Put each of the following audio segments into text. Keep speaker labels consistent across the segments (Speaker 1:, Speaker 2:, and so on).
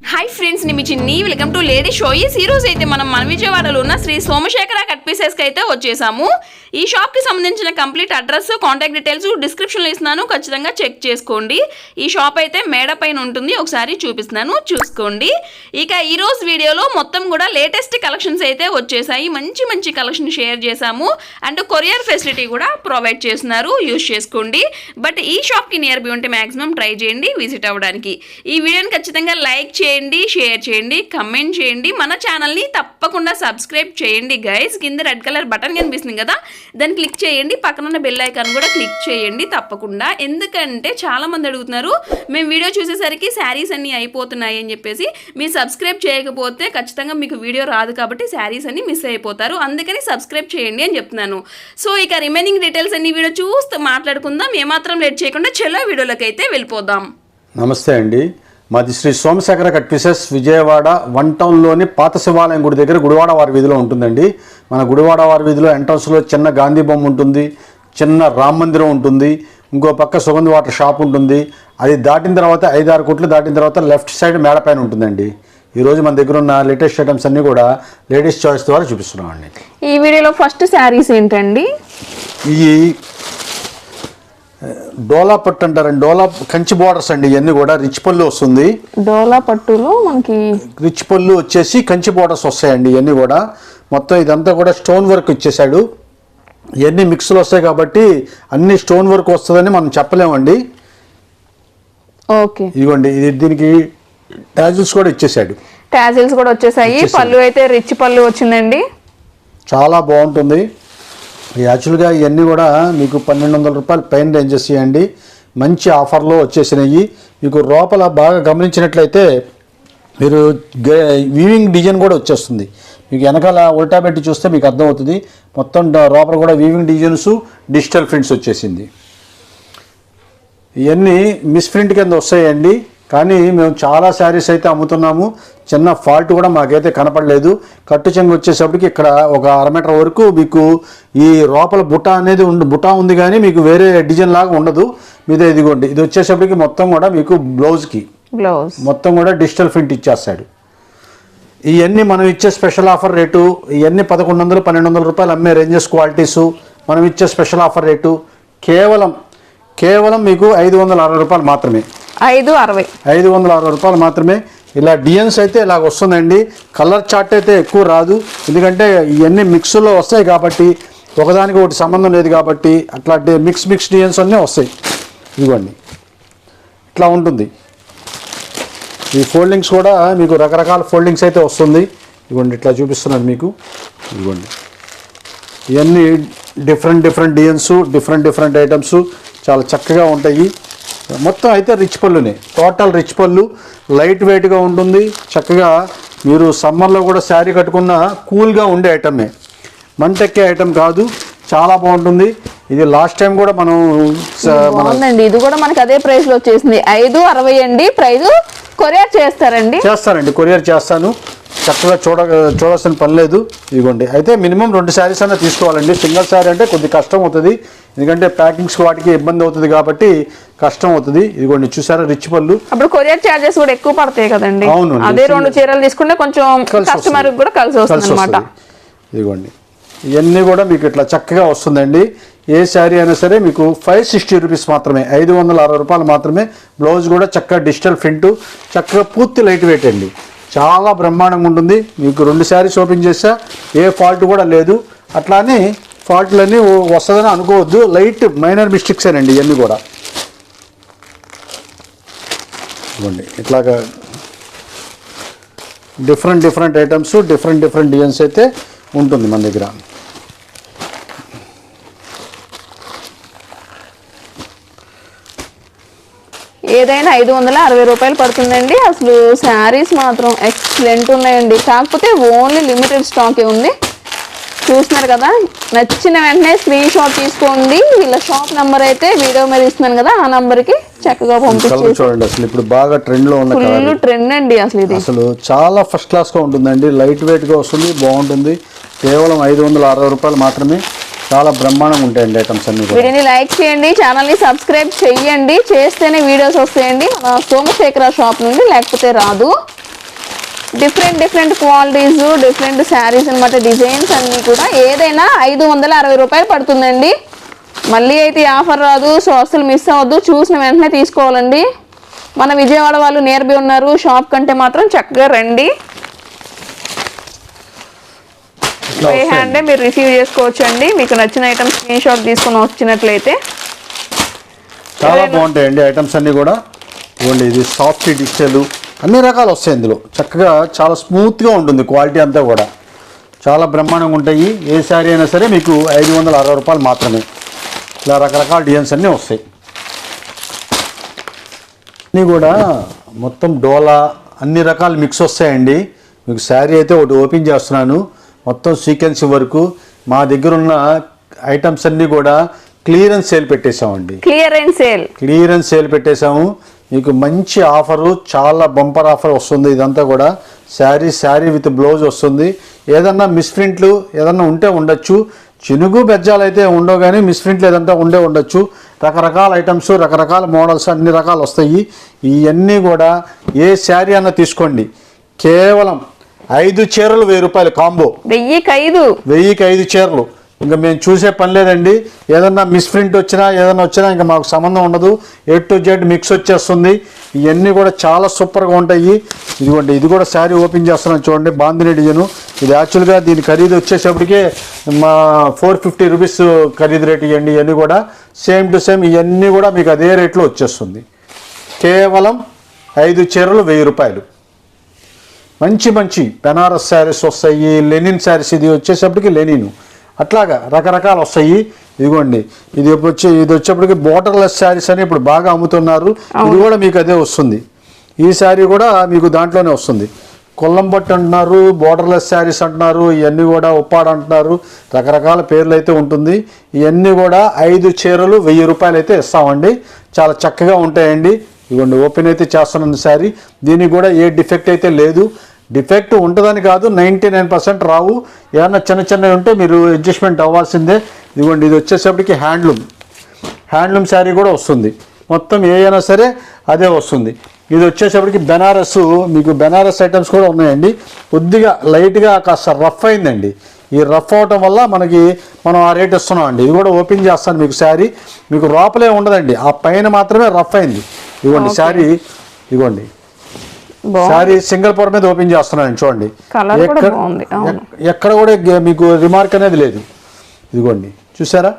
Speaker 1: Hi friends నేను మీ చిన్ని. Welcome to lady show ఈ సీరోస్ అయితే మనం మన విజయవాడలో ఉన్న శ్రీ సోమశేఖర కట్ పీసెస్కి అయితే వచ్చేసాము. ఈ షాప్కి సంబంధించిన కంప్లీట్ అడ్రస్ కాంటాక్ట్ డీటెయిల్స్ డిస్క్రిప్షన్లో ఇస్తున్నాను. ఖచ్చితంగా చెక్ చేసుకోండి. ఈ షాప్ అయితే మేడ పైన ఉంటుంది. ఒకసారి చూపిస్తున్నాను. చూసుకోండి. ఇక ఈరోజు వీడియోలో మొత్తం కూడా లేటెస్ట్ కలెక్షన్స్ అయితే వచ్చేసాయి. మంచి మంచి కలెక్షన్ షేర్ చేశాము. అండ్ కొరియర్ ఫెసిలిటీ కూడా ప్రొవైడ్ చేస్తున్నారు. యూజ్ చేసుకోండి. బట్ ఈ షాప్కి నియర్ బై ఉంటే మాక్సిమం ట్రై చేయండి. విజిట్ అవ్వడానికి. ఈ వీడియోని ఖచ్చితంగా లైక్ చేయండి. చేయండి షేర్ చేయండి కమెంట్ చేయండి. మన ఛానల్ని తప్పకుండా సబ్స్క్రైబ్ చేయండి గైస్. కింద రెడ్ కలర్ బటన్ కనిపిస్తుంది కదా దాన్ని క్లిక్ చేయండి. పక్కన ఉన్న బెల్ ఐకాన్ కూడా క్లిక్ చేయండి తప్పకుండా. ఎందుకంటే చాలామంది అడుగుతున్నారు మేము వీడియో చూసేసరికి శారీస్ అన్నీ అయిపోతున్నాయి అని చెప్పేసి. మీరు సబ్స్క్రైబ్ చేయకపోతే ఖచ్చితంగా మీకు వీడియో రాదు కాబట్టి శారీస్ అన్ని మిస్ అయిపోతారు. అందుకని సబ్స్క్రైబ్ చేయండి అని చెప్తున్నాను. సో ఇక రిమైనింగ్ డీటెయిల్స్ అన్ని వీడియో చూస్తూ మాట్లాడుకుందాం. ఏమాత్రం లేట్ చేయకుండా చెల్లో వీడియోలోకి అయితే వెళ్ళిపోదాం.
Speaker 2: నమస్తే అండి. మాది Shri Somasekhara cut pieces Vijayawada one టౌన్లోని పాత శివాలయం గుడి దగ్గర గుడివాడ వారి వీధిలో ఉంటుందండి. మన గుడివాడ వారి వీధిలో ఎంట్రన్స్లో చిన్న గాంధీ బొమ్మ ఉంటుంది చిన్న రామ్ మందిరం ఉంటుంది ఇంకో పక్క సుగంధ వాటర్ షాప్ ఉంటుంది. అది దాటిన తర్వాత ఐదారు కోట్లు దాటిన తర్వాత లెఫ్ట్ సైడ్ మేడ పైన ఉంటుందండి. ఈరోజు మన దగ్గర ఉన్న లేటెస్ట్ ఐటమ్స్ అన్నీ కూడా లేడీస్ చాయిస్ ద్వారా చూపిస్తున్నామండి.
Speaker 1: ఈ వీడియోలో ఫస్ట్ శారీస్ ఏంటండి?
Speaker 2: ఈ డోలా పట్టు అంటారండి. డోలా కంచి బోర్డర్స్ అండి. ఇవన్నీ కూడా రిచ్ పళ్ళు వస్తుంది.
Speaker 1: డోలా పట్టులో మనకి
Speaker 2: రిచ్ పళ్ళు వచ్చేసి కంచి బోర్డర్స్ వస్తాయండి ఇవన్నీ కూడా. మొత్తం ఇదంతా కూడా స్టోన్ వర్క్ ఇచ్చేసాడు ఇవన్నీ మిక్స్లు వస్తాయి కాబట్టి అన్ని స్టోన్ వర్క్ వస్తుందని మనం చెప్పలేమండి.
Speaker 1: ఓకే.
Speaker 2: ఇదిగోండి ఇది దీనికి టాజిల్స్ కూడా ఇచ్చేసాడు
Speaker 1: టాజిల్స్ కూడా వచ్చేసాయి. పళ్ళు అయితే రిచ్ పళ్ళు వచ్చిందండి.
Speaker 2: చాలా బాగుంటుంది. యాక్చువల్గా ఇవన్నీ కూడా మీకు పన్నెండు వందల రూపాయలు పైన రేంజెస్ చేయండి. మంచి ఆఫర్లో వచ్చేసినాయి. మీకు లోపల బాగా గమనించినట్లయితే మీరు వీవింగ్ డిజైన్ కూడా వచ్చేస్తుంది. మీకు వెనకాల ఉల్టా పెట్టి చూస్తే మీకు అర్థమవుతుంది. మొత్తం లోపల కూడా వీవింగ్ డిజైన్స్ డిజిటల్ ప్రింట్స్ వచ్చేసింది. ఇవన్నీ మిస్ప్రింట్ కింద వస్తాయండి. కానీ మేము చాలా శారీస్ అయితే అమ్ముతున్నాము. చిన్న ఫాల్ట్ కూడా మాకైతే కనపడలేదు. కట్టు చెంగు వచ్చేసప్పటికి ఇక్కడ ఒక అర మీటర్ వరకు మీకు ఈ లోపల బుట్ట అనేది ఉండి బుట్ట ఉంది కానీ మీకు వేరే డిజైన్ లాగా ఉండదు. మీద ఇదిగోండి. ఇది వచ్చేసప్పటికి మొత్తం కూడా మీకు బ్లౌజ్కి
Speaker 1: బ్లౌజ్
Speaker 2: మొత్తం కూడా డిజిటల్ ప్రింట్ ఇచ్చేస్తాడు. ఇవన్నీ మనం ఇచ్చే స్పెషల్ ఆఫర్ రేటు ఇవన్నీ పదకొండు వందలు పన్నెండు వందల రూపాయలు అమ్మే రేంజెస్ క్వాలిటీసు మనం ఇచ్చే స్పెషల్ ఆఫర్ రేటు కేవలం కేవలం మీకు ఐదు వందల అరవై రూపాయలు మాత్రమే.
Speaker 1: ఐదు అరవై.
Speaker 2: ఐదు వందల అరవై రూపాయలు మాత్రమే. ఇలా డిజైన్స్ అయితే ఇలాగ వస్తుందండి. కలర్ చార్ట్ అయితే ఎక్కువ రాదు. ఎందుకంటే ఇవన్నీ మిక్స్లో వస్తాయి కాబట్టి ఒకదానికి ఒకటి సంబంధం లేదు కాబట్టి అట్లాంటి మిక్స్ మిక్స్ డిజైన్స్ అన్నీ వస్తాయి. ఇదిగోండి ఇట్లా ఉంటుంది. ఈ ఫోల్డింగ్స్ కూడా మీకు రకరకాల ఫోల్డింగ్స్ అయితే వస్తుంది. ఇదిగోండి ఇట్లా చూపిస్తున్నాను మీకు. ఇదిగోండి ఇవన్నీ different different designs different different items చాలా చక్కగా ఉంటాయి. మొత్తం అయితే రిచ్ పళ్ళునే. టోటల్ రిచ్ పళ్ళు లైట్ వెయిట్గా ఉంటుంది. చక్కగా మీరు సమ్మర్లో కూడా శారీ కట్టుకున్న కూల్గా ఉండే ఐటమే మంటెక్కే ఐటమ్ కాదు. చాలా బాగుంటుంది. ఇది లాస్ట్ టైం కూడా మనం
Speaker 1: బాగుందండి. ఇది కూడా మనకి అదే ప్రైస్లో వచ్చేసింది. ఐదు అరవై అండి. ప్రైస్ కొరియర్ చేస్తారండి.
Speaker 2: చేస్తానండి కొరియర్ చేస్తాను. చక్కగా చూడ చూడాల్సిన పని లేదు. ఇదిగోండి. అయితే మినిమం రెండు శారీస్ అన్నా తీసుకోవాలండి. సింగిల్ శారీ అంటే కొద్ది కష్టం అవుతుంది. ఎందుకంటే ప్యాకింగ్స్ వాటికి ఇబ్బంది అవుతుంది కాబట్టి కష్టం అవుతుంది. ఇదిగోండి. చూసారా? రిచ్ పళ్ళు.
Speaker 1: అప్పుడు కొరియర్ చార్జెస్ కూడా ఎక్కువ పడతాయి కదండి.
Speaker 2: అవునండి.
Speaker 1: అదే రెండు చీరలు తీసుకుంటే కొంచెం కస్టమర్. కూడా కలిసి వస్తుంది అనమాట
Speaker 2: ఇదిగోండి. ఇవన్నీ కూడా మీకు ఇట్లా చక్కగా వస్తుందండి. ఏ శారీ అయినా సరే మీకు ఫైవ్ సిక్స్టీ రూపీస్ మాత్రమే ఐదు వందల అరవై రూపాయలు మాత్రమే. బ్లౌజ్ కూడా చక్కగా డిజిటల్ ప్రింట్ చక్కగా పూర్తి లైట్ వెయిట్ అండి. చాలా బ్రహ్మాండంగా ఉంటుంది. మీకు రెండు శారీస్ ఓపెన్ చేసా ఏ ఫాల్ట్ కూడా లేదు. అట్లానే ఫాల్ట్లన్నీ వస్తుందని అనుకోవద్దు. లైట్ మైనర్ మిస్టేక్స్ అండి ఇవన్నీ కూడా. ఇవ్వండి ఇట్లాగా different different items different different designs అయితే ఉంటుంది మన దగ్గర.
Speaker 1: ఏదైనా ఐదు వందల అరవై రూపాయలు పడుతుందండి. అసలు శారీస్ మాత్రం ఎక్సలెంట్ ఉన్నాయండి. కాకపోతే ఓన్లీ లిమిటెడ్ స్టాకే ఉంది. చూస్తున్నారు కదా నచ్చిన వెంటనే స్క్రీన్ షాట్ తీసుకోండి. వీళ్ళ షాప్ నెంబర్ అయితే వీడియో మీద ఇస్తున్నాను కదా ఆ నంబర్కి చక్కగా
Speaker 2: కలర్
Speaker 1: పంపించేసి
Speaker 2: చూడండి అసలు ఇప్పుడు బాగా ఉన్న
Speaker 1: ఫుల్ ట్రెండ్ అండి అసలు ఇది.
Speaker 2: అసలు చాలా ఫస్ట్ క్లాస్గా ఉంటుందండి. లైట్ వెయిట్గా వస్తుంది బాగుంటుంది. కేవలం ఐదు వందల అరవై రూపాయలు మాత్రమే. చాలా బ్రహ్మాండంగా ఉంటాయండి ఐటమ్స్ అన్ని
Speaker 1: వీడియోని లైక్ చేయండి ఛానల్ని సబ్స్క్రైబ్ చేయండి చేస్తేనే వీడియోస్ వస్తాయండి. సోమశేఖర షాప్ నుండి లేకపోతే రాదు. Different different qualities different saris అనమాట డిజైన్స్ అన్నీ కూడా ఏదైనా ఐదు వందల అరవై రూపాయలు పడుతుందండి. మళ్ళీ అయితే ఆఫర్ రాదు సో అసలు మిస్ అవ్వద్దు. చూసిన వెంటనే తీసుకోవాలండి. మన విజయవాడ వాళ్ళు నియర్ బై ఉన్నారు షాప్ కంటే మాత్రం చక్కగా రండి.
Speaker 2: వస్తాయండి.
Speaker 1: హ్యాండే మీరు రిసీవ్ చేసుకోవచ్చు అండి మీకు నచ్చిన ఐటమ్ స్క్రీన్ షాట్ తీసుకొని వచ్చినట్లయితే.
Speaker 2: చాలా బాగుంటాయండి ఐటమ్స్ అన్నీ కూడా. ఇవ్వండి ఇది సాఫ్ట్ డిజిటల్ అన్ని రకాలు వస్తాయి ఇందులో. చక్కగా చాలా స్మూత్గా ఉంటుంది క్వాలిటీ అంతా కూడా. చాలా బ్రహ్మాండంగా ఉంటాయి. ఏ శారీ అయినా సరే మీకు ఐదు వందల అరవై రూపాయలు మాత్రమే. ఇలా రకరకాల డిజైన్స్ అన్నీ వస్తాయి. అన్నీ కూడా మొత్తం డోలా అన్ని రకాల మిక్స్ వస్తాయండి. మీకు శారీ అయితే ఒకటి ఓపెన్ చేస్తున్నాను. మొత్తం సీక్వెన్స్ వరకు మా దగ్గర ఉన్న ఐటమ్స్ అన్నీ కూడా clearance sale పెట్టేశామండి.
Speaker 1: Clear and sale.
Speaker 2: Clearance sale పెట్టేశాము. మీకు మంచి ఆఫరు చాలా బంపర్ ఆఫర్ వస్తుంది ఇదంతా కూడా. శారీ శారీ విత్ బ్లౌజ్ వస్తుంది. ఏదన్నా మిస్ప్రింట్లు ఏదన్నా ఉంటే ఉండొచ్చు. చినుగు బెజ్జాలు అయితే ఉండవు కానీ మిస్ప్రింట్లు ఏదంటే ఉండే ఉండొచ్చు. రకరకాల ఐటమ్స్ రకరకాల మోడల్స్ అన్ని రకాలు వస్తాయి. ఇవన్నీ కూడా ఏ శారీ అన్న తీసుకోండి. కేవలం ఐదు చీరలు వెయ్యి రూపాయలు కాంబో.
Speaker 1: వెయ్యికి ఐదు
Speaker 2: వెయ్యికి ఐదు చీరలు. ఇంకా మేము చూసే పని లేదండి. ఏదన్నా మిస్ప్రింట్ వచ్చినా ఏదన్నా వచ్చినా ఇంకా మాకు సంబంధం ఉండదు. ఏ టు జెడ్ మిక్స్ వచ్చేస్తుంది. ఇవన్నీ కూడా చాలా సూపర్గా ఉంటాయి. ఇదిగోండి ఇది కూడా శారీ ఓపెన్ చేస్తున్నాను చూడండి బాందిని డిజైన్. ఇది యాక్చువల్గా దీని ఖరీదు వచ్చేసప్పటికే మా ఫోర్ ఫిఫ్టీ రూపీస్ ఖరీదు రేట్ ఇవ్వండి ఇవన్నీ కూడా. సేమ్ టు సేమ్ ఇవన్నీ కూడా మీకు అదే రేట్లో వచ్చేస్తుంది. కేవలం ఐదు చీరలు వెయ్యి రూపాయలు. మంచి మంచి బెనారస్ శారీస్ వస్తాయి లెనిన్ శారీస్ ఇది వచ్చేసప్పటికి లెనిన్. అట్లాగా రకరకాలు వస్తాయి. ఇదిగోండి ఇది వచ్చి ఇది వచ్చేప్పటికి బోర్డర్లెస్ శారీస్ అని ఇప్పుడు బాగా అమ్ముతున్నారు. ఇది కూడా మీకు అదే వస్తుంది. ఈ శారీ కూడా మీకు దాంట్లోనే వస్తుంది. కొల్లం బట్టు అంటున్నారు బోర్డర్లెస్ శారీస్ అంటున్నారు ఇవన్నీ కూడా ఉప్పాడ అంటున్నారు. రకరకాల పేర్లు అయితే ఉంటుంది. ఇవన్నీ కూడా ఐదు చీరలు వెయ్యి రూపాయలు అయితే ఇస్తామండి. చాలా చక్కగా ఉంటాయండి. ఇదిగోండి ఓపెన్ అయితే చేస్తున్నాను శారీ. దీనికి కూడా ఏ డిఫెక్ట్ అయితే లేదు. డిఫెక్ట్ ఉంటుందని కాదు నైంటీ నైన్ పర్సెంట్ రావు. ఏమన్నా చిన్న చిన్నవి ఉంటే మీరు అడ్జస్ట్మెంట్ అవ్వాల్సిందే. ఇదిగోండి ఇది వచ్చేసేపటికి హ్యాండ్లూమ్. హ్యాండ్లూమ్ శారీ కూడా వస్తుంది. మొత్తం ఏ అయినా సరే అదే వస్తుంది. ఇది వచ్చేసేపటికి బెనారస్ మీకు బెనారస్ ఐటమ్స్ కూడా ఉన్నాయండి. కొద్దిగా లైట్గా కాస్త రఫ్ అయిందండి. ఈ రఫ్ అవటం వల్ల మనకి మనం ఆ రేట్ ఇస్తున్నాం అండి ఇది కూడా ఓపెన్ చేస్తాను మీకు శారీ. మీకు లోపలే ఉండదండి. ఆ పైన మాత్రమే రఫ్ అయింది. ఇదిగోండి శారీ ఇదిగోండి
Speaker 1: బాగుంది.
Speaker 2: శారీ సింగిల్ పొర మీద ఓపెన్ చేస్తున్నాను చూడండి. ఎక్కడ- కూడా మీకు రిమార్క్ అనేది లేదు. ఇదిగోండి. చూసారా?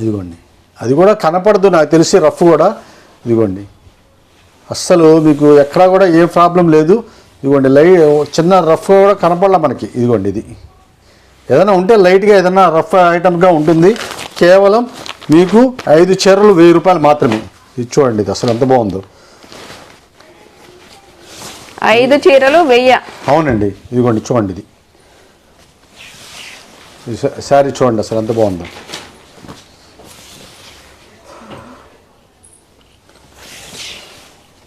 Speaker 2: ఇదిగోండి. అది కూడా కనపడదు నాకు తెలిసి రఫ్ కూడా. ఇదిగోండి. అస్సలు మీకు ఎక్కడా కూడా ఏ ప్రాబ్లం లేదు. ఇదిగోండి లై చిన్న రఫ్ కూడా కనపడలే మనకి. ఇదిగోండి ఇది. ఏదైనా ఉంటే లైట్గా ఏదైనా రఫ్ ఐటమ్గా ఉంటుంది. కేవలం మీకు ఐదు చీరలు వెయ్యి రూపాయలు మాత్రమే. ఇది చూడండి ఇది అసలు ఎంత బాగుందో.
Speaker 1: ఐదు చీరలు వెయ్యి.
Speaker 2: అవునండి. ఇదిగోండి చూడండి ఇది. శారీ చూడండి అసలు ఎంత బాగుందో.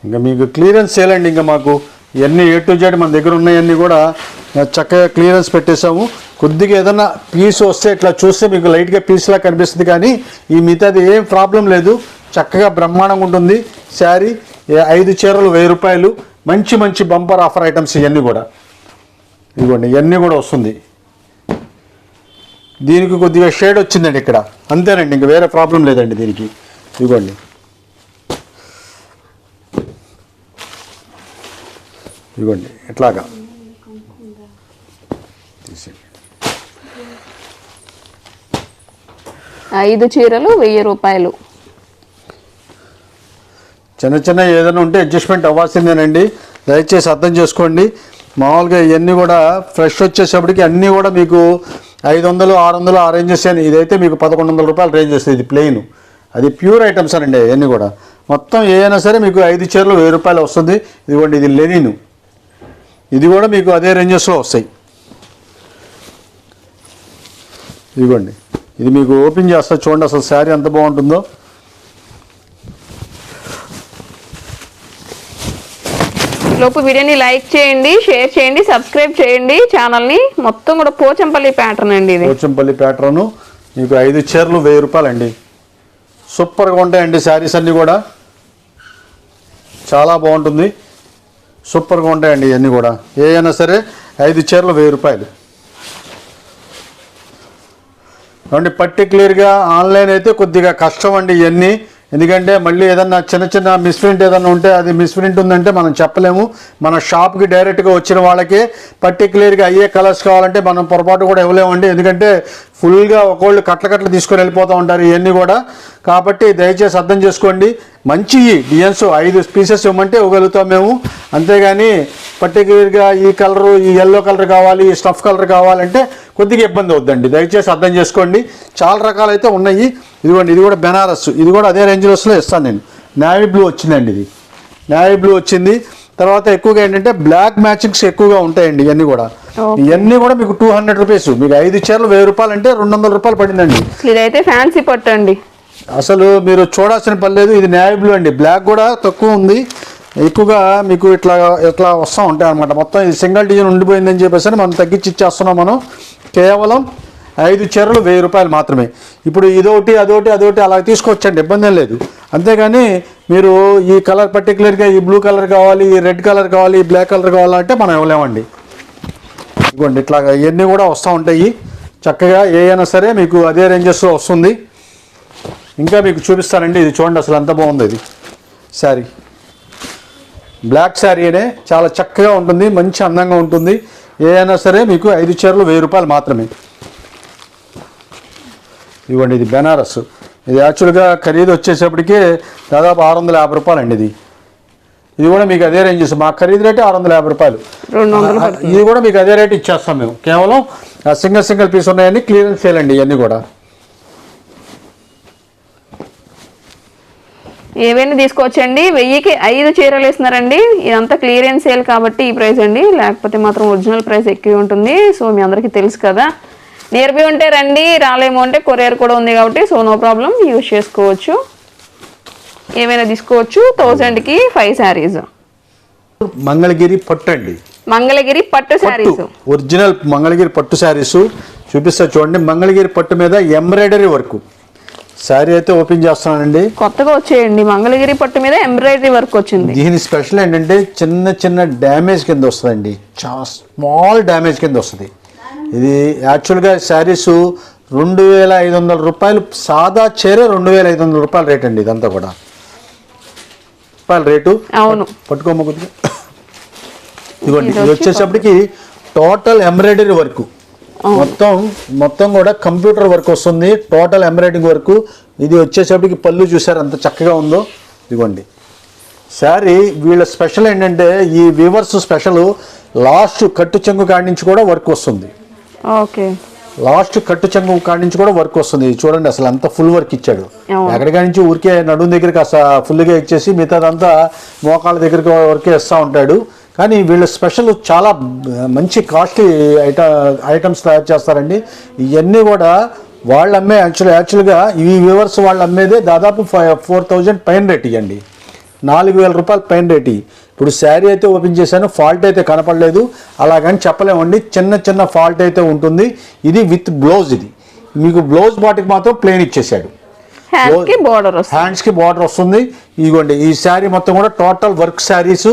Speaker 2: ఇంకా మీకు క్లియరెన్స్ చేయాలండి ఇంకా మాకు. ఇవన్నీ ఏ టు జెడ్ మన దగ్గర ఉన్నాయన్నీ కూడా చక్కగా క్లియరెన్స్ పెట్టేశాము. కొద్దిగా ఏదన్నా పీస్ వస్తే ఇట్లా చూస్తే మీకు లైట్గా పీస్లా కనిపిస్తుంది కానీ ఈ మిగతాది ఏం ప్రాబ్లం లేదు. చక్కగా బ్రహ్మాండంగా ఉంటుంది. శారీ ఐదు చీరలు వెయ్యి రూపాయలు. మంచి మంచి బంపర్ ఆఫర్ ఐటమ్స్ ఇవన్నీ కూడా. ఇదిగోండి ఇవన్నీ కూడా వస్తుంది. దీనికి కొద్దిగా షేడ్ వచ్చిందండి ఇక్కడ. అంతేనండి ఇంకా వేరే ప్రాబ్లం లేదండి దీనికి. ఇదిగోండి ఇదిగోండి ఎట్లాగా? తీసేయండి.
Speaker 1: ఐదు చీరలు వెయ్యి రూపాయలు.
Speaker 2: చిన్న చిన్న ఏదైనా ఉంటే అడ్జస్ట్మెంట్ అవ్వాల్సిందేనండి. దయచేసి అర్థం చేసుకోండి. మామూలుగా ఇవన్నీ కూడా ఫ్రెష్ వచ్చేసప్పటికి అన్నీ కూడా మీకు ఐదు వందలు ఆరు వందలు ఆ రేంజెస్ అని ఇదైతే మీకు పదకొండు వందల రూపాయలు రేంజ్ వస్తుంది ఇది ప్లెయిన్. అది ప్యూర్ ఐటమ్స్ అండి ఇవన్నీ కూడా. మొత్తం ఏదైనా సరే మీకు ఐదు చీరలు వెయ్యి రూపాయలు వస్తుంది. ఇదిగోండి ఇది లెనిన్. ఇది కూడా మీకు అదే రేంజెస్లో వస్తాయి. ఇదిగోండి. ఇది మీకు ఓపెన్ చేస్తా చూడండి అసలు శారీ ఎంత బాగుంటుందో.
Speaker 1: లోపు వీడియోని లైక్ చేయండి షేర్ చేయండి సబ్స్క్రైబ్ చేయండి. ఛానల్ని మొత్తం కూడా పోచంపల్లి ప్యాటర్న్ అండి ఇది.
Speaker 2: పోచంపల్లి ప్యాటర్ను మీకు ఐదు చీరలు వెయ్యి రూపాయలండి. సూపర్గా ఉంటాయండి శారీస్ అన్నీ కూడా. చాలా బాగుంటుంది. సూపర్గా ఉంటాయండి ఇవన్నీ కూడా. ఏ అయినా సరే ఐదు చీరలు వెయ్యి రూపాయలు. అండి పర్టికులర్గా ఆన్లైన్ అయితే కొద్దిగా కష్టం అండి ఇవన్నీ. ఎందుకంటే మళ్ళీ ఏదన్నా చిన్న చిన్న మిస్ప్రింట్ ఏదన్నా ఉంటే అది మిస్ప్రింట్ ఉందంటే మనం చెప్పలేము. మన షాప్కి డైరెక్ట్గా వచ్చిన వాళ్ళకే పర్టికులర్గా అయ్యే కలర్స్ కావాలంటే మనం పొరపాటు కూడా ఇవ్వలేమండి. ఎందుకంటే ఫుల్గా ఒకళ్ళు కట్ల కట్టలు తీసుకొని వెళ్ళిపోతూ ఉంటారు ఇవన్నీ కూడా. కాబట్టి దయచేసి అర్థం చేసుకోండి. మంచి డిజైన్స్ ఐదు పీసెస్ ఇవ్వమంటే ఇవ్వగలుగుతాం మేము. అంతేగాని పర్టికులర్గా ఈ కలరు ఈ ఎల్లో కలర్ కావాలి ఈ స్టఫ్ కలర్ కావాలంటే కొద్దిగా ఇబ్బంది అవుద్దండి. దయచేసి అర్థం చేసుకోండి. చాలా రకాలైతే ఉన్నాయి. ఇదిగోండి ఇది కూడా బెనారస్. ఇది కూడా అదే రేంజ్లో ఇస్తాను నేను. నావీ బ్లూ వచ్చిందండి ఇది. నావీ బ్లూ వచ్చింది. తర్వాత ఎక్కువగా ఏంటంటే బ్లాక్ మ్యాచింగ్స్ ఎక్కువగా ఉంటాయండి ఇవన్నీ కూడా. ఇవన్నీ కూడా మీకు టూ హండ్రెడ్ రూపీస్ మీకు ఐదు చీరలు వెయ్యి రూపాయలు అంటే రెండు వందల రూపాయలు పడిందండి.
Speaker 1: ఇదైతే ఫ్యాన్సీ పట్టు అండి.
Speaker 2: అసలు మీరు చూడాల్సిన పని లేదు. ఇది న్యాయ బ్లూ అండి. బ్లాక్ కూడా తక్కువ ఉంది. ఎక్కువగా మీకు ఇట్లా ఇట్లా వస్తూ ఉంటాయి అనమాట మొత్తం ఇది సింగిల్ డిజైన్ ఉండిపోయిందని చెప్పేసి మనం తగ్గించి ఇచ్చేస్తున్నాం మనం. కేవలం ఐదు చీరలు వెయ్యి రూపాయలు మాత్రమే. ఇప్పుడు ఇదొకటి అదొకటి అదొకటి అలా తీసుకొచ్చండి. ఇబ్బంది లేదు. అంతేగాని మీరు ఈ కలర్ పర్టికులర్గా ఈ బ్లూ కలర్ కావాలి ఈ రెడ్ కలర్ కావాలి ఈ బ్లాక్ కలర్ కావాలంటే మనం ఇవ్వలేమండి. ఇదిగోండి ఇట్లా ఇవన్నీ కూడా వస్తూ ఉంటాయి. చక్కగా ఏ అయినా సరే మీకు అదే రేంజెస్లో వస్తుంది. ఇంకా మీకు చూపిస్తానండి. ఇది చూడండి అసలు ఎంత బాగుంది ఇది. శారీ బ్లాక్ శారీనే చాలా చక్కగా ఉంటుంది మంచి అందంగా ఉంటుంది. ఏ అయినా సరే మీకు ఐదు చీరలు వెయ్యి రూపాయలు మాత్రమే. ఇవ్వండి ఇది బెనారస్. ఇది యాక్చువల్గా ఖరీదు వచ్చేసప్పటికి దాదాపు ఆరు వందల యాభై రూపాయలు అండి ఇది. ఇది కూడా మీకు అదే రేంజెస్ మా ఖరీదు రేటే ఆరు వందల యాభై రూపాయలు. ఇది కూడా మీకు అదే రేట్ ఇచ్చేస్తాం మేము. కేవలం సింగిల్ సింగిల్ పీస్ ఉన్నాయని క్లియరెన్స్ చేయాలండి ఇవన్నీ కూడా.
Speaker 1: ఏవైనా తీసుకోవచ్చండి. వెయ్యికి ఐదు చీరలు ఇస్తున్నారండి ఇదంతా క్లియరెన్స్ సేల్ కాబట్టి ఈ ప్రైస్ అండి. లేకపోతే మాత్రం ఒరిజినల్ ప్రైస్ ఎక్కువ ఉంటుంది. సో మీ అందరికీ తెలుసు కదా. నియర్ బై ఉంటే రండి. రాలేము అంటే కొరియర్ కూడా ఉంది కాబట్టి సో నో ప్రాబ్లం యూజ్ చేసుకోవచ్చు. ఏమైనా తీసుకోవచ్చు. థౌజండ్కి ఫైవ్ శారీస్
Speaker 2: మంగళగిరి పట్టు అండి.
Speaker 1: మంగళగిరి పట్టు
Speaker 2: పట్టు.
Speaker 1: శారీస్
Speaker 2: ఒరిజినల్ మంగళగిరి పట్టు శారీస్ చూపిస్తా చూడండి. మంగళగిరి పట్టు మీద ఎంబ్రాయిడరీ వర్క్ శారీ అయితే ఓపెన్ చేస్తున్నానండి.
Speaker 1: కొత్తగా వచ్చేయండి. మంగళగిరి పట్టు మీద ఎంబ్రాయిడరీ వర్క్ వచ్చింది.
Speaker 2: దీని స్పెషల్ ఏంటంటే చిన్న చిన్న డ్యామేజ్ కింద వస్తుందండి. చాలా స్మాల్ డ్యామేజ్ కింద వస్తుంది. ఇది యాక్చువల్గా శారీస్ రెండు వేల ఐదు వందల రూపాయలు సాదా చీరే రెండు వేల ఐదు వందల రూపాయల రేట్ అండి ఇదంతా కూడా. రూపాయల రేటు.
Speaker 1: అవును.
Speaker 2: పట్టుకోమ్మ కొద్దిగా. ఇదిగోండి ఇది వచ్చేసప్పటికి టోటల్ ఎంబ్రాయిడరీ వర్క్. మొత్తం మొత్తం కూడా కంప్యూటర్ వర్క్ వస్తుంది. టోటల్ ఎంబ్రాయిడరింగ్ వర్క్ ఇది వచ్చేసప్పటికి పళ్ళు చూసారు ఎంత చక్కగా ఉందో. ఇదిగోండి. శారీ వీళ్ళ స్పెషల్ ఏంటంటే ఈ వీవర్స్ స్పెషల్ లాస్ట్ కట్టు చెంగు కాడి నుంచి కూడా వర్క్ వస్తుంది.
Speaker 1: ఓకే.
Speaker 2: లాస్ట్ కట్టు చెంగు కాడి నుంచి కూడా వర్క్ వస్తుంది. చూడండి అసలు అంత ఫుల్ వర్క్ ఇచ్చాడు. ఎక్కడికా నుంచి? ఊరికే నడుము దగ్గరికి అసలు ఫుల్గా ఇచ్చేసి మిగతాదంతా మోకాళ్ళ దగ్గరికి వరకే ఇస్తూ ఉంటాడు. కానీ వీళ్ళ స్పెషల్ చాలా మంచి కాస్ట్లీ ఐట ఐటమ్స్ తయారు చేస్తారండి. ఇవన్నీ కూడా వాళ్ళు అమ్మే యాక్చువల్ యాక్చువల్గా ఈ వ్యూవర్స్ వాళ్ళు అమ్మేదే దాదాపు ఫైవ్ ఫోర్ థౌజండ్ పైన రేట్ ఇవ్వండి నాలుగు వేల రూపాయలు పైన రేట్ ఇప్పుడు శారీ అయితే ఓపెన్ చేశాను ఫాల్ట్ అయితే కనపడలేదు. అలాగని చెప్పలేమండి చిన్న చిన్న ఫాల్ట్ అయితే ఉంటుంది. ఇది విత్ బ్లౌజ్ ఇది. మీకు బ్లౌజ్ బాటికి మాత్రం ప్లేన్ ఇచ్చేసాడు
Speaker 1: హ్యాండ్కి బోర్డర్ వస్తుంది.
Speaker 2: బార్డర్ వస్తుంది. ఇదిగోండి ఈ శారీ మొత్తం కూడా టోటల్ వర్క్ శారీస్.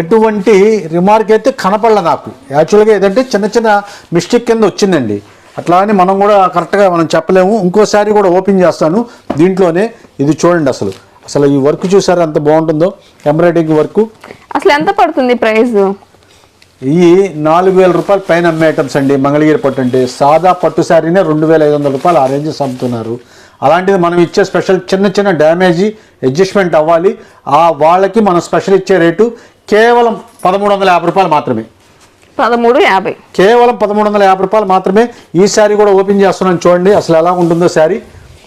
Speaker 2: ఎటువంటి రిమార్క్ అయితే కనపడలే నాకు. యాక్చువల్గా ఏదంటే చిన్న చిన్న మిస్టేక్ కింద వచ్చిందండి. అట్లా అని మనం కూడా కరెక్ట్గా మనం చెప్పలేము. ఇంకో శారీ కూడా ఓపెన్ చేస్తాను. దీంట్లోనే ఇది చూడండి అసలు. అసలు ఈ వర్క్ చూసారా ఎంత బాగుంటుందో? ఎంబ్రాయిడింగ్ వర్క్
Speaker 1: అసలు ఎంత పడుతుంది ప్రైస్?
Speaker 2: ఈ నాలుగు వేల రూపాయలు పైన అమ్మే ఐటమ్స్ అండి. మంగళగిరి పట్టు అంటే. సాదా పట్టు శారీనే రెండు వేల ఐదు వందల రూపాయలు ఆ రేంజెస్ అమ్ముతున్నారు. అలాంటిది మనం ఇచ్చే స్పెషల్ చిన్న చిన్న డ్యామేజీ అడ్జస్ట్మెంట్ అవ్వాలి. ఆ వాళ్ళకి మనం స్పెషల్ ఇచ్చే రేటు కేవలం పదమూడు వందల యాభై రూపాయలు మాత్రమే.
Speaker 1: పదమూడు యాభై.
Speaker 2: కేవలం పదమూడు వందల యాభై రూపాయలు మాత్రమే ఈ శారీ కూడా ఓపెన్ చేస్తున్నాను చూడండి అసలు ఎలా ఉంటుందో శారీ.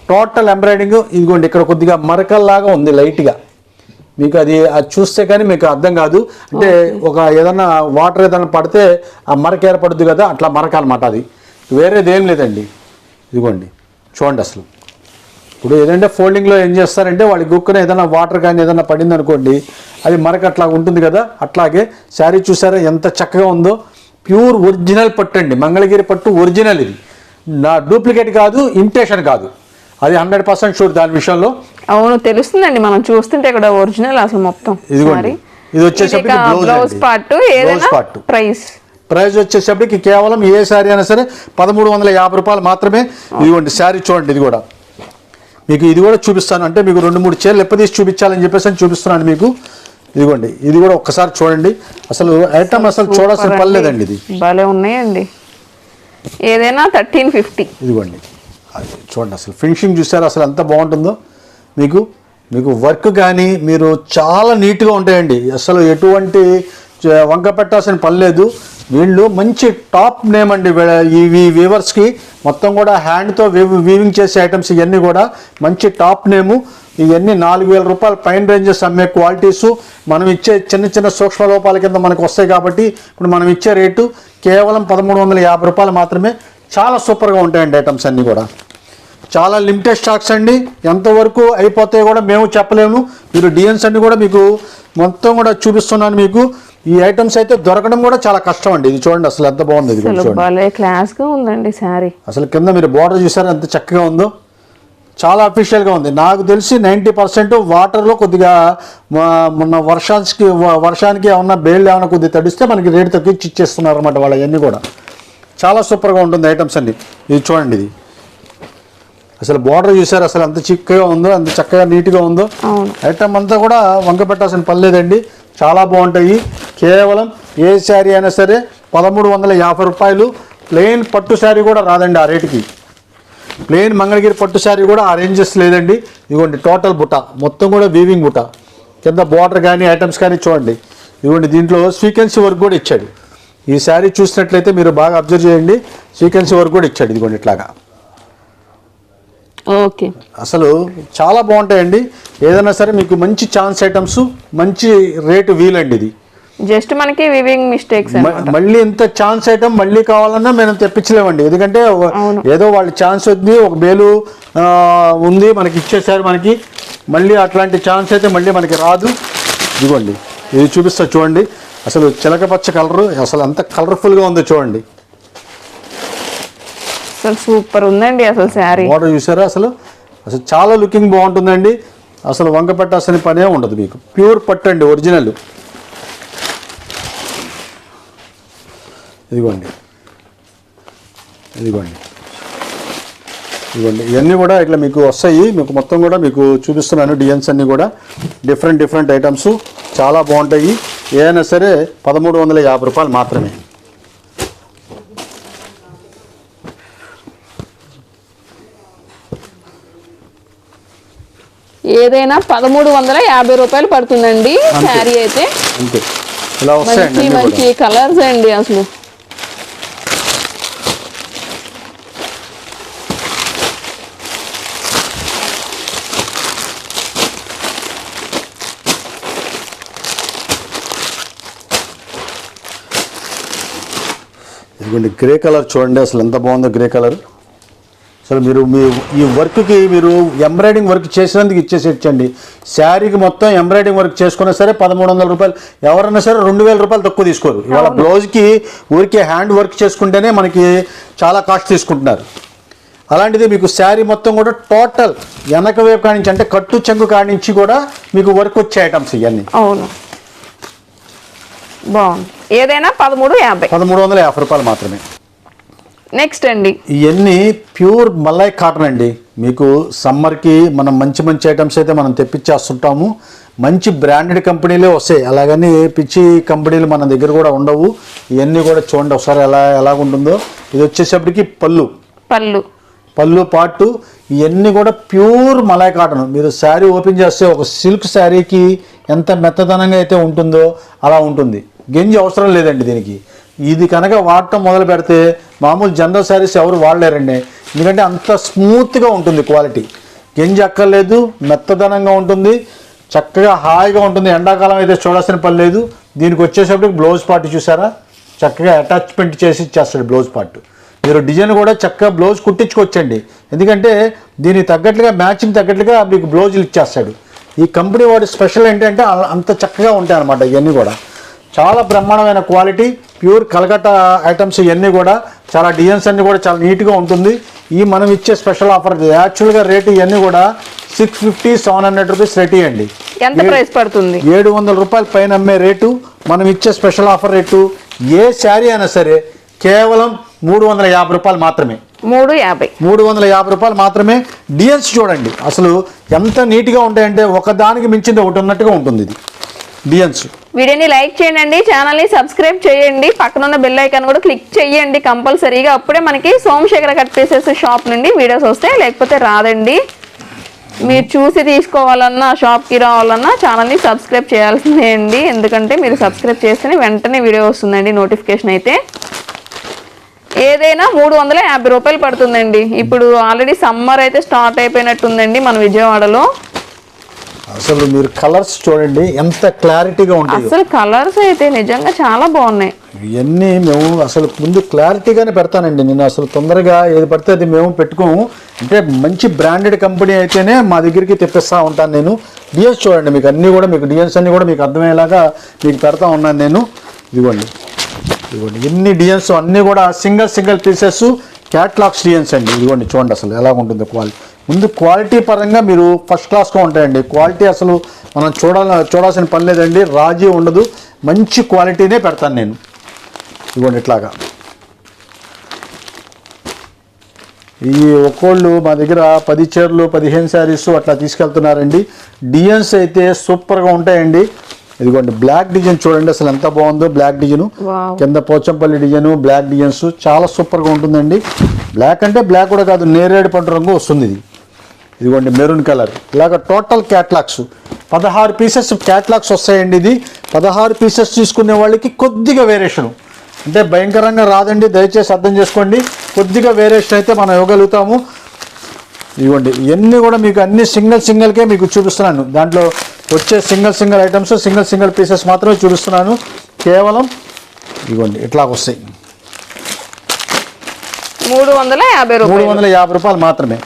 Speaker 2: టోటల్ ఎంబ్రాయిడింగ్ ఇదిగోండి ఇక్కడ కొద్దిగా మరకల్లాగా ఉంది లైట్గా. మీకు అది అది చూస్తే కానీ మీకు అర్థం కాదు. అంటే ఒక ఏదన్నా వాటర్ ఏదైనా పడితే ఆ మరక ఏర్పడుద్ది కదా అట్లా మరక అనమాట అది. వేరేది ఏం లేదండి. ఇదిగోండి చూడండి అసలు. ఇప్పుడు ఏదంటే ఫోల్డింగ్లో ఏం చేస్తారంటే వాళ్ళకి గుక్కున ఏదైనా వాటర్ కానీ ఏదైనా పడింది అనుకోండి అది మరక అట్లా ఉంటుంది కదా అట్లాగే శారీ చూసారా ఎంత చక్కగా ఉందో? ప్యూర్ ఒరిజినల్ పట్టు అండి మంగళగిరి పట్టు ఒరిజినల్ ఇది. నా డూప్లికేట్ కాదు ఇమిటేషన్ కాదు. అది హండ్రెడ్ పర్సెంట్ షూర్ దాని విషయంలో.
Speaker 1: అవును తెలుస్తుందండి మనం చూస్తుంటే ఇక్కడ ఒరిజినల్ అసలు మొత్తం.
Speaker 2: ఇదిగోండి ఇది వచ్చేసరికి
Speaker 1: blouse part
Speaker 2: part
Speaker 1: price
Speaker 2: price వచ్చేసరికి కేవలం ఏ శారీ అయినా సరే పదమూడు వందల యాభై రూపాయలు మాత్రమే. ఇదిగోండి శారీ చూడండి ఇది కూడా. మీకు ఇది కూడా చూపిస్తాను. అంటే మీకు రెండు మూడు చీరలు ఎప్పదీసి చూపించాలని చెప్పేసి అని చూపిస్తున్నాను మీకు. ఇదిగోండి ఇది కూడా ఒక్కసారి చూడండి. అసలు ఐటమ్ అసలు చూడాల్సిన పని లేదండి ఇది.
Speaker 1: భలే ఉన్నాయండి. ఏదైనా థర్టీన్ ఫిఫ్టీ
Speaker 2: ఇదిగోండి అది చూడండి అసలు ఫినిషింగ్ చూసారు? అసలు ఎంత బాగుంటుందో. మీకు మీకు వర్క్ కానీ మీరు చాలా నీట్గా ఉంటాయండి. అసలు ఎటువంటి వంక పెట్టాల్సిన పని లేదు. వీళ్ళు మంచి టాప్ నేమ్ అండి ఈ వీవర్స్కి మొత్తం కూడా హ్యాండ్తో వీవింగ్ చేసే ఐటమ్స్ ఇవన్నీ కూడా మంచి టాప్ నేము. ఇవన్నీ నాలుగు వేల రూపాయల పైన రేంజెస్ అమ్మే క్వాలిటీసు. మనం ఇచ్చే చిన్న చిన్న సూక్ష్మ లోపాల కింద మనకు వస్తాయి కాబట్టి ఇప్పుడు మనం ఇచ్చే రేటు కేవలం పదమూడు వందల యాభై రూపాయలు మాత్రమే చాలా సూపర్గా ఉంటాయండి ఐటమ్స్ అన్నీ కూడా. చాలా లిమిటెడ్ స్టాక్స్ అండి. ఎంతవరకు అయిపోతాయో కూడా మేము చెప్పలేము. మీరు డిఎన్స్ అన్ని కూడా మీకు మొత్తం కూడా చూపిస్తున్నాను మీకు. ఈ ఐటమ్స్ అయితే దొరకడం కూడా చాలా కష్టం అండి. ఇది చూడండి అసలు ఎంత బాగుంది ఇది చూడండి.
Speaker 1: క్లాస్గా ఉందండి శారీ.
Speaker 2: అసలు కింద మీరు బార్డర్ చూసారా? ఎంత చక్కగా ఉందో. చాలా అఫీషియల్గా ఉంది. నాకు తెలిసి నైంటీ పర్సెంట్ వాటర్లో కొద్దిగా మొన్న వర్షానికి వర్షానికి ఏమన్నా బేళ్ళు ఏమైనా కొద్దిగా తడిస్తే మనకి రేటు తగ్గించి ఇచ్చేస్తున్నారు అనమాట వాళ్ళ అన్నీ కూడా. చాలా సూపర్గా ఉంటుంది ఐటమ్స్ అన్ని. ఇది చూడండి ఇది. అసలు బార్డర్ చూసారు? అసలు ఎంత చిక్కగా ఉందో అంత చక్కగా నీట్గా ఉందో? ఐటమ్ అంతా కూడా వంక పెట్టాల్సిన పని లేదండి. చాలా బాగుంటాయి. కేవలం ఏ శారీ అయినా సరే పదమూడు వందల యాభై రూపాయలు. ప్లెయిన్ పట్టు శారీ కూడా రాదండి ఆ రేటుకి. ప్లెయిన్ మంగళగిరి పట్టు శారీ కూడా ఆ రేంజెస్ లేదండి. ఇదిగోండి టోటల్ బుట్ట. మొత్తం కూడా వీవింగ్ బుట్ట. కింద బార్డర్ కానీ ఐటమ్స్ కానీ చూడండి. ఇదిగోండి దీంట్లో సీక్వెన్సీ వర్క్ కూడా ఇచ్చాడు. ఈ శారీ చూసినట్లయితే మీరు బాగా అబ్జర్వ్ చేయండి. సీక్వెన్సీ వర్క్ కూడా ఇచ్చాడు. ఇదిగోండి ఇట్లాగా.
Speaker 1: ఓకే.
Speaker 2: అసలు చాలా బాగుంటాయండి. ఏదైనా సరే మీకు మంచి ఛాన్స్ ఐటమ్స్ మంచి రేటు వీలండి ఇది.
Speaker 1: జస్ట్ మనకి వివింగ్ మిస్టేక్స్
Speaker 2: మళ్ళీ ఇంత ఛాన్స్ ఐటమ్ మళ్ళీ కావాలన్నా మేము తెప్పించలేమండి. ఎందుకంటే. ఏదో వాళ్ళ ఛాన్స్ ఉంది ఒక బేలు ఉంది మనకి ఇచ్చేసారు మనకి. మళ్ళీ అట్లాంటి ఛాన్స్ అయితే మళ్ళీ మనకి రాదు. ఇదిగోండి ఇది చూపిస్తా చూడండి. అసలు చిలక పచ్చ కలరు అసలు ఎంత కలర్ఫుల్గా ఉందో చూడండి.
Speaker 1: అసలు సూపర్ ఉందండి అసలు శారీ.
Speaker 2: బార్డర్ చూసారా అసలు? అసలు చాలా లుకింగ్ బాగుంటుందండి. అసలు వంక పెట్టాల్సిన పనే ఉండదు మీకు. ప్యూర్ పట్టు అండి ఒరిజినల్. ఇదిగోండి. ఇదిగోండి. ఇదిగోండి. ఇవన్నీ కూడా ఇట్లా మీకు వస్తాయి. మీకు మొత్తం కూడా మీకు చూపిస్తున్నాను. డిజైన్స్ అన్నీ కూడా. Different different items. చాలా బాగుంటాయి. ఏదైనా సరే పదమూడు వందల యాభై రూపాయలు మాత్రమే.
Speaker 1: ఏదైనా పదమూడు వందల యాభై రూపాయలు పడుతుందండి. శారీ అయితే. మంచి మంచి కలర్స్ అండి అసలు.
Speaker 2: ఇదిగోండి గ్రే కలర్ చూడండి అసలు ఎంత బాగుందో గ్రే కలర్. అసలు మీరు మీ ఈ వర్క్కి మీరు ఎంబ్రాయిడింగ్ వర్క్ చేసినందుకు ఇచ్చేసి ఇచ్చండి. శారీకి మొత్తం ఎంబ్రాయిడింగ్ వర్క్ చేసుకున్నా సరే పదమూడు వందల రూపాయలు. ఎవరైనా సరే రెండు వేల రూపాయలు తక్కువ తీసుకోరు. ఇవాళ బ్లౌజ్కి ఊరికే హ్యాండ్ వర్క్ చేసుకుంటేనే మనకి చాలా కాస్ట్ తీసుకుంటున్నారు. అలాంటిది మీకు శారీ మొత్తం కూడా టోటల్ వెనక వైపు కాడి నుంచి అంటే కట్టు చెంగు కాడి నుంచి కూడా మీకు వర్క్ వచ్చే ఐటమ్స్ ఇవన్నీ.
Speaker 1: అవును. బాగుంది. ఏదైనా పదమూడు యాభై.
Speaker 2: పదమూడు వందల యాభై రూపాయలు మాత్రమే.
Speaker 1: నెక్స్ట్ అండి.
Speaker 2: ఇవన్నీ ప్యూర్ మల్లై కాటన్ అండి. మీకు సమ్మర్కి మనం మంచి మంచి ఐటమ్స్ అయితే మనం తెప్పించేస్తుంటాము. మంచి బ్రాండెడ్ కంపెనీలే వస్తాయి. అలాగని పిచ్చి కంపెనీలు మన దగ్గర కూడా ఉండవు. ఇవన్నీ కూడా చూడండి ఒకసారి ఎలా ఎలాగుంటుందో ఇది వచ్చేసప్పటికి పళ్ళు.
Speaker 1: పళ్ళు.
Speaker 2: పళ్ళు పాటు ఇవన్నీ కూడా ప్యూర్ మలై కాటన్. మీరు శారీ ఓపెన్ చేస్తే ఒక సిల్క్ శారీకి ఎంత మెత్తదనంగా అయితే ఉంటుందో అలా ఉంటుంది. గెంజి అవసరం లేదండి దీనికి. ఇది కనుక వాడటం మొదలు పెడితే మామూలు జనరల్ శారీస్ ఎవరు వాడలేరండి. ఎందుకంటే అంత స్మూత్గా ఉంటుంది క్వాలిటీ. గెంజి అక్కర్లేదు మెత్తదనంగా ఉంటుంది చక్కగా హాయిగా ఉంటుంది. ఎండాకాలం అయితే చూడాల్సిన పని లేదు. దీనికి వచ్చేసప్పటికి బ్లౌజ్ పార్ట్ చూసారా? చక్కగా అటాచ్మెంట్ చేసి ఇచ్చేస్తాడు బ్లౌజ్ పార్ట్. మీరు డిజైన్ కూడా చక్కగా బ్లౌజ్ కుట్టించుకోవచ్చండి. ఎందుకంటే దీనికి తగ్గట్లుగా మ్యాచింగ్ తగ్గట్లుగా మీకు బ్లౌజులు ఇచ్చేస్తాడు. ఈ కంపెనీ వాడి స్పెషల్ ఏంటంటే అంత చక్కగా ఉంటాయి అన్నమాట ఇవన్నీ కూడా. చాలా బ్రహ్మాండమైన క్వాలిటీ. ప్యూర్ కలకత్తా ఐటమ్స్ ఇవన్నీ కూడా చాలా డిజైన్స్ అన్నీ కూడా చాలా నీట్గా ఉంటుంది. ఈ మనం ఇచ్చే స్పెషల్ ఆఫర్ యాక్చువల్గా రేటు ఇవన్నీ కూడా six fifty seven hundred rupees rate ఇవ్వండి.
Speaker 1: ఎంత ప్రైస్ పడుతుంది?
Speaker 2: ఏడు వందల రూపాయల పైన అమ్మే రేటు మనం ఇచ్చే స్పెషల్ ఆఫర్ రేటు ఏ శారీ అయినా సరే కేవలం మూడు వందల యాభై రూపాయలు మాత్రమే.
Speaker 1: మూడు యాభై.
Speaker 2: మూడు వందల యాభై రూపాయలు మాత్రమే. డిఎన్స్ చూడండి. అసలు ఎంత నీట్గా ఉంటాయంటే ఒకదానికి మించింది ఒకటి ఉన్నట్టుగా ఉంటుంది ఇది. డిఎన్స్
Speaker 1: వీడియోని లైక్ చేయండి ఛానల్ని సబ్స్క్రైబ్ చేయండి. పక్కన ఉన్న బెల్ ఐకాన్ కూడా క్లిక్ చేయండి కంపల్సరీగా. అప్పుడే మనకి సోమశేఖర కట్ పీసెస్ షాప్ నుండి వీడియోస్ వస్తాయి. లేకపోతే రాదండి. మీరు చూసి తీసుకోవాలన్నా షాప్కి రావాలన్నా ఛానల్ని సబ్స్క్రైబ్ చేయాల్సిందే అండి. ఎందుకంటే మీరు సబ్స్క్రైబ్ చేస్తేనే వెంటనే వీడియో వస్తుందండి నోటిఫికేషన్ అయితే. ఏదైనా మూడు వందల యాభై రూపాయలు పడుతుందండి. ఇప్పుడు ఆల్రెడీ సమ్మర్ అయితే స్టార్ట్ అయిపోయినట్టుందండి మన విజయవాడలో.
Speaker 2: అసలు మీరు కలర్స్ చూడండి ఎంత క్లారిటీగా ఉంటాయి.
Speaker 1: అసలు కలర్స్ అయితే నిజంగా చాలా బాగున్నాయి.
Speaker 2: ఇవన్నీ మేము అసలు ముందు క్లారిటీగానే పెడతానండి. నేను అసలు తొందరగా ఏది పడితే అది మేము పెట్టుకోము. అంటే మంచి బ్రాండెడ్ కంపెనీ అయితేనే మా దగ్గరికి తెప్పిస్తూ ఉంటాను నేను. డిఎన్స్ చూడండి మీకు అన్నీ కూడా మీకు డిఎన్స్ అన్నీ కూడా మీకు అర్థమయ్యేలాగా మీకు పెడతా ఉన్నాను నేను. ఇదిగోండి. ఇదిగోండి. ఎన్ని డిఎన్స్ అన్నీ కూడా single single pieces catalogues designs అండి. ఇదిగోండి చూడండి అసలు ఎలా ఉంటుందో క్వాలిటీ. ముందు క్వాలిటీ పరంగా మీరు ఫస్ట్ క్లాస్గా ఉంటాయండి. క్వాలిటీ అసలు మనం చూడాల చూడాల్సిన పని లేదండి. రాజీ ఉండదు. మంచి క్వాలిటీనే పెడతాను నేను. ఇదిగోండి ఇట్లాగా. ఈ ఒక్కోళ్ళు మా దగ్గర పది చీరలు పదిహేను శారీస్ అట్లా తీసుకెళ్తున్నారండి. డిజైన్స్ అయితే సూపర్గా ఉంటాయండి. ఇదిగోండి బ్లాక్ డిజైన్ చూడండి. అసలు ఎంత బాగుందో బ్లాక్ డిజైన్. కింద పోచంపల్లి డిజైన్ బ్లాక్ డిజైన్స్ చాలా సూపర్గా ఉంటుందండి. బ్లాక్ అంటే బ్లాక్ కూడా కాదు నేరేడు పండు రంగు వస్తుంది ఇది. ఇదిగోండి మెరూన్ కలర్. ఇలాగ టోటల్ క్యాట్లాగ్స్ పదహారు పీసెస్ క్యాట్లాగ్స్ వస్తాయండి ఇది. పదహారు పీసెస్ తీసుకునే వాళ్ళకి కొద్దిగా వేరియేషన్ అంటే భయంకరంగా రాదండి దయచేసి అర్థం చేసుకోండి. కొద్దిగా వేరియేషన్ అయితే మనం ఇవ్వగలుగుతాము. ఇవ్వండి ఇవన్నీ కూడా మీకు అన్ని సింగిల్ సింగిల్కే మీకు చూపిస్తున్నాను. దాంట్లో వచ్చే single single items single single pieces మాత్రమే చూపిస్తున్నాను. కేవలం ఇవ్వండి ఇట్లా వస్తాయి.
Speaker 1: మూడు వందల యాభై
Speaker 2: మూడు వందల యాభై రూపాయలు మాత్రమే.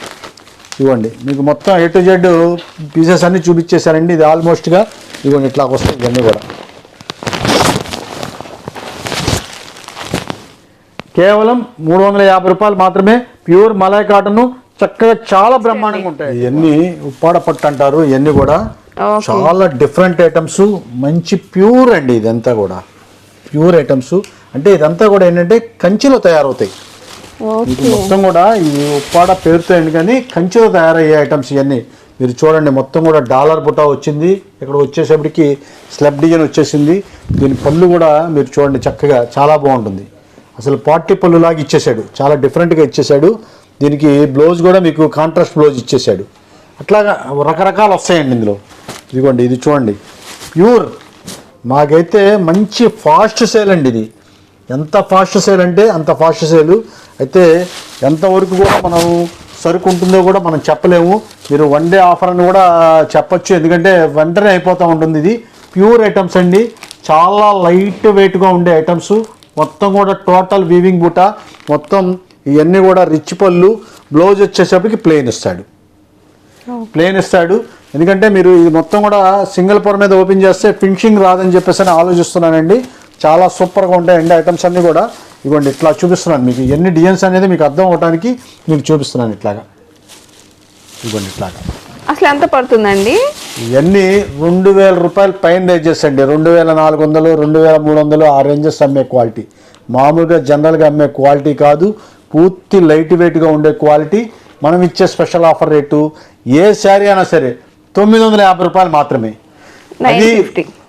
Speaker 2: ఇవ్వండి. మీకు మొత్తం ఏ టు జెడ్ పీసెస్ అన్ని చూపించేశారండి. ఇది ఆల్మోస్ట్గా ఇవ్వండి ఇట్లా వస్తాయి ఇవన్నీ కూడా. కేవలం మూడు వందల యాభై రూపాయలు మాత్రమే ప్యూర్ మలై కాటన్ చక్కగా చాలా బ్రహ్మాండంగా ఉంటాయి. ఇవన్నీ ఉప్పాడ పట్టు అంటారు ఇవన్నీ కూడా. చాలా డిఫరెంట్ ఐటమ్స్ మంచి ప్యూర్ అండి ఇదంతా కూడా. ప్యూర్ ఐటమ్స్ అంటే ఇదంతా కూడా ఏంటంటే కంచిలో తయారవుతాయి.
Speaker 1: ఓకే.
Speaker 2: మొత్తం కూడా ఈ ఉప్పాడ పేరుతో ఏంటి కానీ కంచిలో తయారయ్యే ఐటమ్స్ ఇవన్నీ. మీరు చూడండి మొత్తం కూడా డాలర్ బుటా వచ్చింది. ఇక్కడ వచ్చేసప్పటికి స్లబ్ డిజైన్ వచ్చేసింది. దీని పళ్ళు కూడా మీరు చూడండి చక్కగా చాలా బాగుంటుంది. అసలు పార్టీ పళ్ళు లాగా ఇచ్చేసాడు. చాలా డిఫరెంట్గా ఇచ్చేసాడు. దీనికి బ్లౌజ్ కూడా మీకు కాంట్రాస్ట్ బ్లౌజ్ ఇచ్చేసాడు. అట్లాగా రకరకాలు వస్తాయండి ఇందులో. ఇదిగోండి ఇది చూడండి. ప్యూర్ మాకైతే మంచి ఫాస్ట్ సేల్ అండి ఇది. ఎంత ఫాస్ట్ సేల్ అంటే అంత ఫాస్ట్ సేల్ అయితే ఎంతవరకు కూడా మనం సరుకు ఉంటుందో కూడా మనం చెప్పలేము. మీరు వన్ డే ఆఫర్ అని కూడా చెప్పొచ్చు. ఎందుకంటే వెంటనే అయిపోతూ ఉంటుంది ఇది. ప్యూర్ ఐటమ్స్ అండి. చాలా లైట్ వెయిట్గా ఉండే ఐటమ్స్. మొత్తం కూడా టోటల్ వీవింగ్ బూట. మొత్తం ఇవన్నీ కూడా రిచ్ పళ్ళు. బ్లౌజ్ వచ్చేసరికి ప్లెయిన్ ఇస్తాడు. ప్లేన్ ఇస్తాడు. ఎందుకంటే మీరు ఇది మొత్తం కూడా సింగిల్ పొర మీద ఓపెన్ చేస్తే ఫినిషింగ్ రాదని చెప్పేసి అని ఆలోచిస్తున్నానండి. చాలా సూపర్గా ఉంటాయండి ఐటమ్స్ అన్నీ కూడా. ఇవ్వండి ఇట్లా చూపిస్తున్నాను మీకు. ఎన్ని డిజైన్స్ అనేది మీకు అర్థం అవడానికి మీకు చూపిస్తున్నాను ఇట్లాగా. ఇవ్వండి ఇట్లాగా.
Speaker 1: అసలు ఎంత పడుతుందండి?
Speaker 2: ఇవన్నీ రెండు వేల రూపాయల పైన రేంజెస్ అండి. రెండు వేల నాలుగు వందలు రెండు వేల మూడు వందలు ఆ రేంజెస్ అమ్మే క్వాలిటీ మామూలుగా జనరల్గా అమ్మే క్వాలిటీ కాదు పూర్తి లైట్ వెయిట్గా ఉండే క్వాలిటీ మనం ఇచ్చే స్పెషల్ ఆఫర్ రేటు ఏ శారీ అయినా సరే తొమ్మిది వందల యాభై రూపాయలు మాత్రమే. అది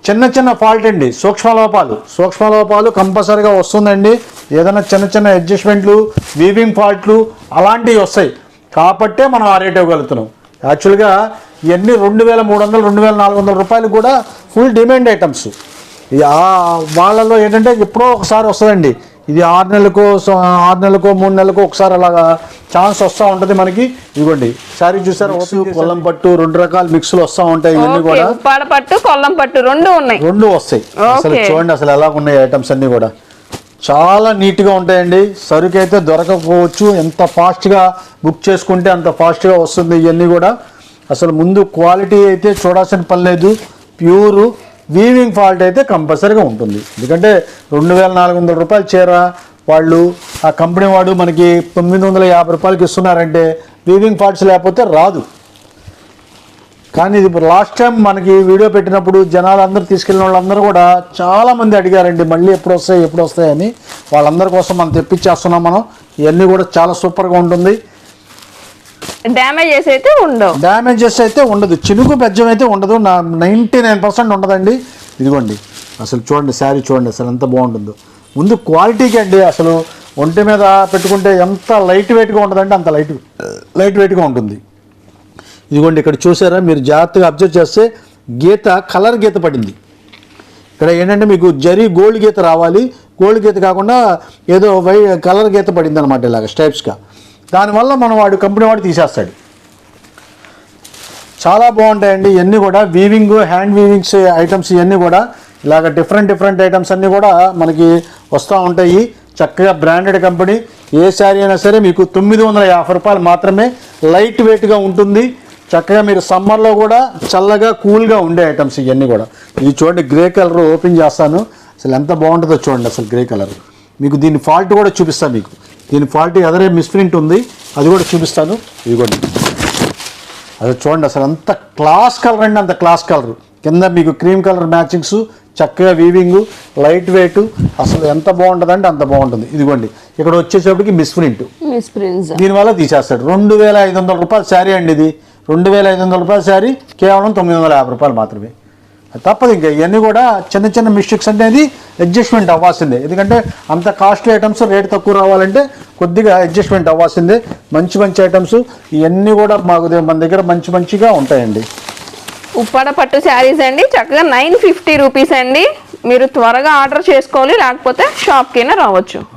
Speaker 2: చిన్న చిన్న ఫాల్ట్ అండి. సూక్ష్మ లోపాలు. సూక్ష్మ లోపాలు కంపల్సరీగా వస్తుందండి. ఏదైనా చిన్న చిన్న అడ్జస్ట్మెంట్లు వీవింగ్ ఫాల్ట్లు అలాంటివి వస్తాయి. కాబట్టే మనం ఆ రేట్ ఇవ్వగలుగుతున్నాం. యాక్చువల్గా ఇవన్నీ రెండు వేల మూడు వందలు రెండు వేల నాలుగు వందల రూపాయలు కూడా ఫుల్ డిమాండ్ ఐటమ్స్ వాళ్ళలో ఏంటంటే ఎప్పుడో ఒకసారి వస్తుందండి. ఇది ఆరు నెలలకు స- ఆరు నెలలకు మూడు నెలలకు ఒకసారి అలాగా ఛాన్స్ వస్తూ ఉంటుంది మనకి. ఇదిగోండి సారీ చూసారు? కొల్లం పట్టు రెండు రకాల మిక్స్లు వస్తూ ఉంటాయి ఇవన్నీ కూడా.
Speaker 1: ఉప్పాడ పట్టు కొల్లం పట్టు రెండు ఉన్నాయి.
Speaker 2: రెండు వస్తాయి. అసలు. చూడండి అసలు ఎలా ఉన్నాయి ఐటమ్స్ అన్నీ కూడా. చాలా నీట్గా ఉంటాయండి. సరుకు అయితే దొరకకపోవచ్చు ఎంత ఫాస్ట్గా బుక్ చేసుకుంటే అంత ఫాస్ట్గా వస్తుంది ఇవన్నీ కూడా. అసలు ముందు క్వాలిటీ అయితే చూడాల్సిన పని లేదు. ప్యూర్ వీవింగ్ ఫాల్ట్ అయితే కంపల్సరీగా ఉంటుంది. ఎందుకంటే రెండు వేల నాలుగు వందల రూపాయలు చీర వాళ్ళు ఆ కంపెనీ వాడు మనకి తొమ్మిది వందల యాభై రూపాయలకి ఇస్తున్నారంటే వీవింగ్ ఫాల్ట్స్ లేకపోతే రాదు. కానీ ఇది ఇప్పుడు లాస్ట్ టైం మనకి వీడియో పెట్టినప్పుడు జనాలు అందరూ తీసుకెళ్ళిన వాళ్ళందరూ కూడా చాలా మంది అడిగారండి మళ్ళీ ఎప్పుడు వస్తాయి ఎప్పుడు వస్తాయని వాళ్ళందరి కోసం మనం తెప్పించేస్తున్నాం మనం. ఇవన్నీ కూడా చాలా సూపర్గా ఉంటుంది.
Speaker 1: డ్యామేజెస్ అయితే ఉండవు.
Speaker 2: డ్యామేజెస్ అయితే ఉండదు. చినుకు బెజ్జం అయితే ఉండదు. నా నైంటీ నైన్ పర్సెంట్ ఉండదండి. ఇదిగోండి. అసలు చూడండి శారీ చూడండి అసలు ఎంత బాగుంటుందో. ముందు క్వాలిటీకి అండి అసలు ఒంటి మీద పెట్టుకుంటే ఎంత లైట్ వెయిట్గా ఉంటుందంటే అంత లైట్ లైట్ వెయిట్గా ఉంటుంది. ఇదిగోండి ఇక్కడ చూసారా? మీరు జాగ్రత్తగా అబ్జర్వ్ చేస్తే గీత కలర్ గీత పడింది. ఇక్కడ ఏంటంటే మీకు జరీ గోల్డ్ గీత రావాలి. గోల్డ్ గీత కాకుండా ఏదో వై కలర్ గీత పడింది అనమాట ఇలాగ స్టైప్స్గా దానివల్ల మనం వాడు కంపెనీ వాడు తీసేస్తాడు. చాలా బాగుంటాయండి. ఇవన్నీ కూడా వీవింగ్ హ్యాండ్ వీవింగ్స్ ఐటమ్స్ ఇవన్నీ కూడా ఇలాగ డిఫరెంట్ డిఫరెంట్ ఐటమ్స్ అన్నీ కూడా మనకి వస్తూ ఉంటాయి. చక్కగా బ్రాండెడ్ కంపెనీ ఏ శారీ అయినా సరే మీకు తొమ్మిది వందల యాభై రూపాయలు మాత్రమే లైట్ వెయిట్గా ఉంటుంది. చక్కగా మీరు సమ్మర్లో కూడా చల్లగా కూల్గా ఉండే ఐటమ్స్ ఇవన్నీ కూడా. ఇది చూడండి గ్రే కలర్ ఓపెన్ చేస్తాను. అసలు ఎంత బాగుంటుందో చూడండి అసలు గ్రే కలర్ మీకు దీని ఫాల్ట్ కూడా చూపిస్తాను మీకు. దీని ఫాల్ట్ ఎదరే మిస్ప్రింట్ ఉంది. అది కూడా చూపిస్తాను. ఇదిగోండి. అది చూడండి అసలు అంత క్లాస్ కలర్ అండి అంత క్లాస్ కలర్ కింద మీకు క్రీమ్ కలర్ మ్యాచింగ్స్ చక్కగా వీవింగ్ లైట్ వెయిట్ అసలు ఎంత బాగుంటుందంటే అంత బాగుంటుంది. ఇదిగోండి ఇక్కడ వచ్చేసేపటికి మిస్ ప్రింట్ దీనివల్ల తీసేస్తాడు. రెండు వేల ఐదు వందల రూపాయల శారీ అండి ఇది. రెండు వేల ఐదు వందల రూపాయల శారీ కేవలం తొమ్మిది వందల యాభై రూపాయలు మాత్రమే. తప్పదు ఇంకా. ఇవన్నీ కూడా చిన్న చిన్న మిస్టేక్స్ అనేది అడ్జస్ట్మెంట్ అవ్వాల్సిందే. ఎందుకంటే అంత కాస్ట్లీ ఐటమ్స్ రేట్ తక్కువ రావాలంటే కొద్దిగా అడ్జస్ట్మెంట్ అవ్వాల్సిందే. మంచి మంచి ఐటమ్స్ ఇవన్నీ కూడా మాకు మన దగ్గర మంచి మంచిగా ఉంటాయండి.
Speaker 1: ఉప్పాడ పట్టు శారీస్ అండి. చక్కగా నైన్ ఫిఫ్టీ రూపీస్ అండి. మీరు త్వరగా ఆర్డర్ చేసుకోవాలి. లేకపోతే షాప్కైనా రావచ్చు.